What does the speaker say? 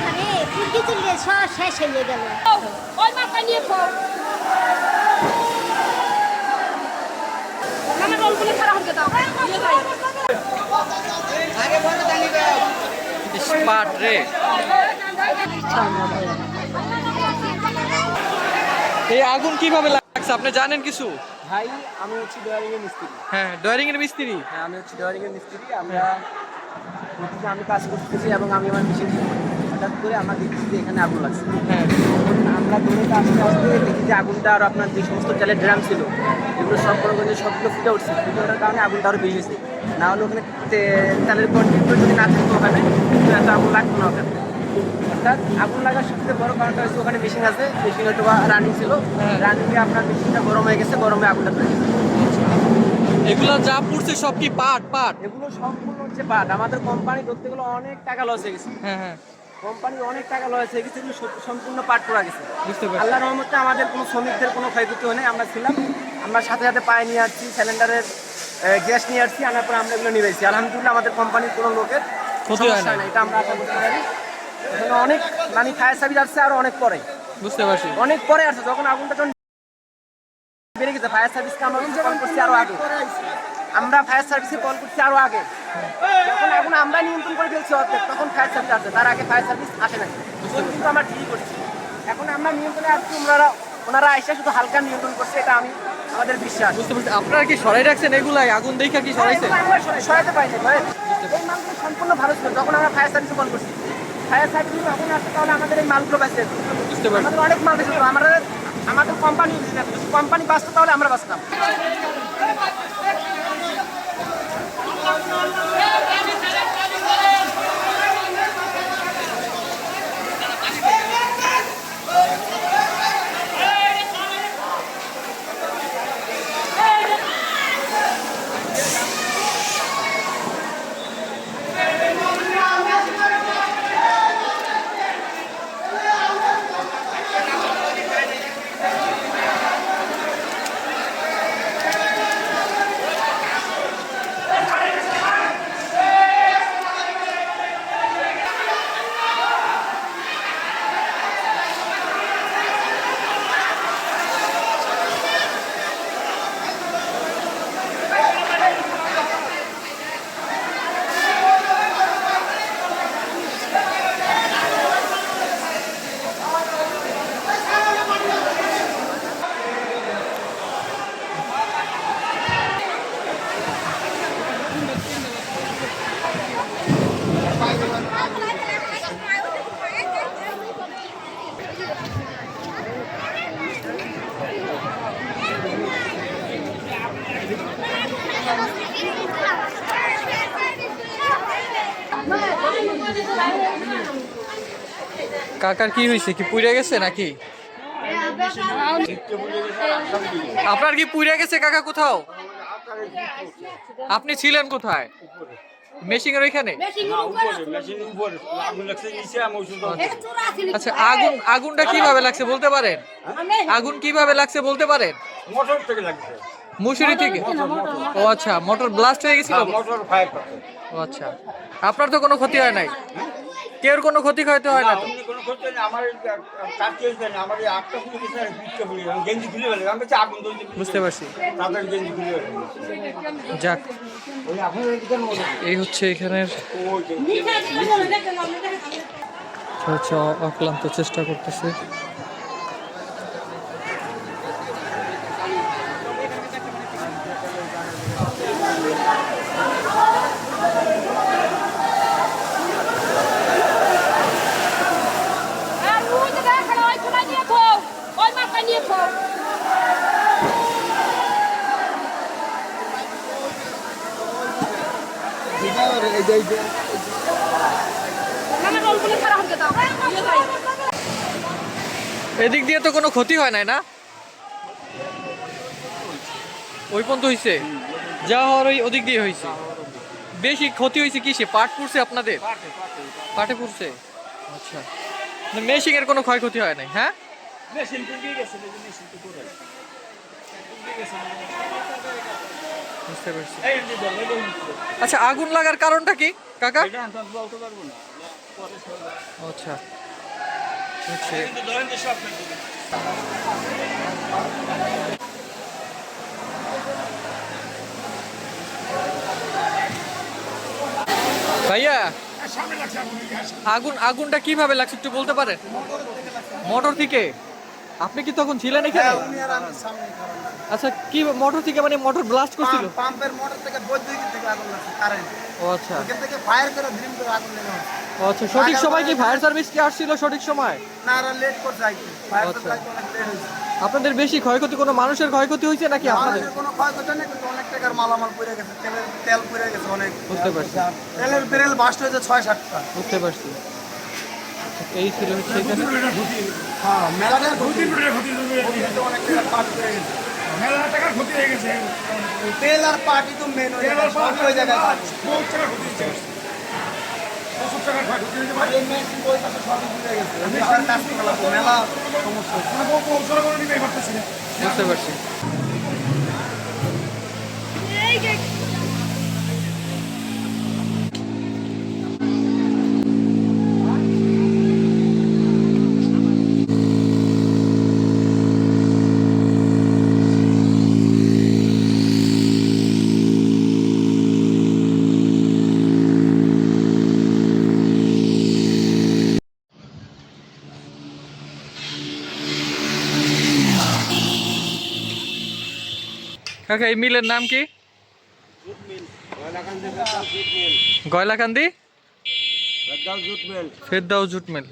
মাথারে চুলকি চুলকি সব শেষ হয়ে গেল। ওই মাথা নিয়ে খো রোলগুলো খারাপ হতে দাও নিয়ে যাই। স্পাট রে। এই আগুন কীভাবে লাগছে? আপনি জানেন কিছু? ভাই আমি হচ্ছি ডয়ারিং এর মিস্ত্রি। হ্যাঁ ডয়ারিং এর মিস্ত্রি। হ্যাঁ আমি হচ্ছি ডয়ারিং এর মিস্ত্রি। আমরা আমি কাজ করতেছি এবং আমি আমার মেশিন হঠাৎ করে আমার দেখছি যে এখানে আগুন লাগছে। হ্যাঁ। আমরা দৌড়ে আস্তে আস্তে দেখি যে আগুনটা আর আপনার যে সমস্ত চালের ড্রাম ছিল এগুলো সব বড় করে সবগুলো ফুটে উঠছে। ফুটে ওঠার কারণে আগুনটা আরও বেড়ে গেছে। না হলে ওখানে চালের কন্টিনিউ যদি না থাকতো ওখানে এত আগুন লাগতো না ওখানে। অর্থাৎ আগুন লাগার সবথেকে বড় কারণটা হচ্ছে ওখানে মেশিন আছে মেশিন হয়তো রানিং ছিল। হ্যাঁ। রানিংয়ে আপনার মেশিনটা গরম হয়ে গেছে গরমে আগুনটা ধরে এগুলা যা পড়ছে সব কি পাট পাট? এগুলো সম্পূর্ণ হচ্ছে পাট। আমাদের কোম্পানি ধরতে গেলে অনেক টাকা লস হয়ে গেছে। হ্যাঁ হ্যাঁ। কোম্পানি অনেক টাকা হয়ে গেছে সব- সম্পূর্ণ পাট পড়া গেছে। বুঝতে পারছি। আল্লাহ রহমতে আমাদের কোনো শ্রমিকদের কোনো ক্ষয়ক্ষতি হয়নি আমরা ছিলাম। আমরা সাথে সাথে পায়ে নিয়ে আসছি সিলিন্ডারের গ্যাস নিয়ে আসছি আনার পর আমরা এগুলো নিয়ে এসেছি আলহামদুলিল্লাহ আমাদের কোম্পানির কোনো লোকের ক্ষতি হয় সমস্যা না। নেই এটা আমরা আশা করতে পারি। এখানে অনেক মানে ফায়ার সার্ভিস আসছে আরও অনেক পরে। বুঝতে পারছি। অনেক পরে আসছে যখন আগুনটা যখন বেড়ে গেছে ফায়ার সার্ভিসকে আমরা কল করছি আরও আগে। আমরা ফায়ার সার্ভিসে কল করছি আরও আগে। যখন আগুন আমরা নিয়ন্ত্রণ করে ফেলছি অর্ধেক তখন ফায়ার সার্ভিস আসছে তার আগে ফায়ার সার্ভিস আসে নাই। কিন্তু আমরা ঠিকই করছি। এখন আমরা নিয়ন্ত্রণে আসছি ওনারা ওনারা এসে শুধু হালকা নিয়ন্ত্রণ করছে এটা আমি আমাদের বিশ্বাস। বুঝতে পারছি। আপনারা কি সরাই রাখছেন এগুলাই? আগুন দেখা কি সরাইছে হ্যাঁ, এগুলো আমরা সরাই- সরাতে পারিনি ভাই এই মালগুলো সম্পূর্ণ ভালো ছিল। যখন আমরা ফায়ার সার্ভিসে কল করছি ফায়ার সার্ভিস যখন আসছে তাহলে আমাদের এই মালগুলো বাঁচতে বুঝতে পারছি। আমাদের অনেক মাল বেঁচে আমাদের আমাদের কোম্পানি কোম্পানি বাঁচতো তাহলে আমরা বাঁচতাম। no, no. কাকার কি হয়েছে কি পুড়ে গেছে নাকি? আপনার কি পুড়ে গেছে কাকা কোথাও? আপনি ছিলেন কোথায়? মেশিং এর ওইখানে? আচ্ছা আগুন, আগুনটা কীভাবে লাগছে বলতে পারেন? আগুন কীভাবে লাগছে বলতে পারেন? মোটর থেকে লাগছে। মুসুরি থেকে? ও আচ্ছা মোটর ব্লাস্ট হয়ে গেছিল? মোটর ফায়ার ও আচ্ছা। আপনার তো কোনো ক্ষতি হয় নাই? কেউ কোনো ক্ষতি হয়তো হয় না কোনো ক্ষতি নেই আমার কাটতে হয়েছে না আমার আটটা ফুলে গেছে আর পিঠটা ফুলে গেছে। গেঞ্জি খুলে ফেলে আমি বলছি আগুন ধরছে বুঝতে পারছি। তাদের গেঞ্জি খুলে ফেলে যাক। এই হচ্ছে এখানের হচ্ছে অক্লান্ত চেষ্টা করতেছে আর ওই যে দেখা ওই চুলা নিয়ে খো ওই মাথা নিয়ে খো মানে রোলগুলো খারাপ হতে দাও নিয়ে যাই এদিক দিয়ে তো কোনো ক্ষতি হয় নাই না? ওই পর্যন্ত হয়েছে যা হওয়ার ওই ওদিক দিয়ে হয়েছে। বেশি ক্ষতি হয়েছে কিসে? পাট পুড়ছে আপনাদের? পাটে পুড়ছে? আচ্ছা। মেশিং এর কোনো ক্ষয়ক্ষতি হয় নাই হ্যাঁ? আচ্ছা আগুন লাগার কারণটা কি কাকা? না। আচ্ছা হচ্ছে কিন্তু ধরেন যে সব ফেলতে হবে। ভাইয়া আগুন আগুনটা কীভাবে লাগছে একটু বলতে পারেন? মোটর থেকে? আপনি কি তখন ছিলেন এখানে? আচ্ছা কি মোটর থেকে মানে মোটর ব্লাস্ট করছিল? পাম্পের মোটর থেকে বৈদ্যুতিক থেকে আগুন লাগছে কারেন্ট ও আচ্ছা। ওখান থেকে ফায়ার করে ড্রিম করে আগুন লেগে ও আচ্ছা সঠিক সময় কি ফায়ার সার্ভিস কি আসছিল সঠিক সময়? না আর লেট করে আইতে। ফায়ার। সার্ভিস অনেক লেট হয়েছে। আপনাদের বেশি ক্ষয়ক্ষতি কোনো মানুষের ক্ষয়ক্ষতি হয়েছে নাকি আপনাদের? কোনো ক্ষয়ক্ষতি নেই কিন্তু অনেক টাকার মালামাল পড়ে গেছে তেলের তেল পড়ে গেছে অনেক। বুঝতে পারছি। তেলের বেরেল বাস্ট হয়েছে ছয় সাতটা। বুঝতে পারছি। এই ছিল হচ্ছে এখানে। হ্যাঁ তেল আর পাটি তো মেন হয়ে গেছে সবই ওই জায়গায় থাকে। বহুত টাকার ক্ষতি হয়েছে প্রচুর টাকার ক্ষতি হয়েছে আর এই মেশিন বই পাশে সবই পুড়ে গেছে আমি আবার কাজ করে লাগবো, মেলা সমস্যা হচ্ছে। মানে বহু পৌঁছানো করে নিতে পারতেছি না বুঝতে পারছি কাকা এই মিলের নাম কি? গয়লাকান্দি? Ferdaus jute mill.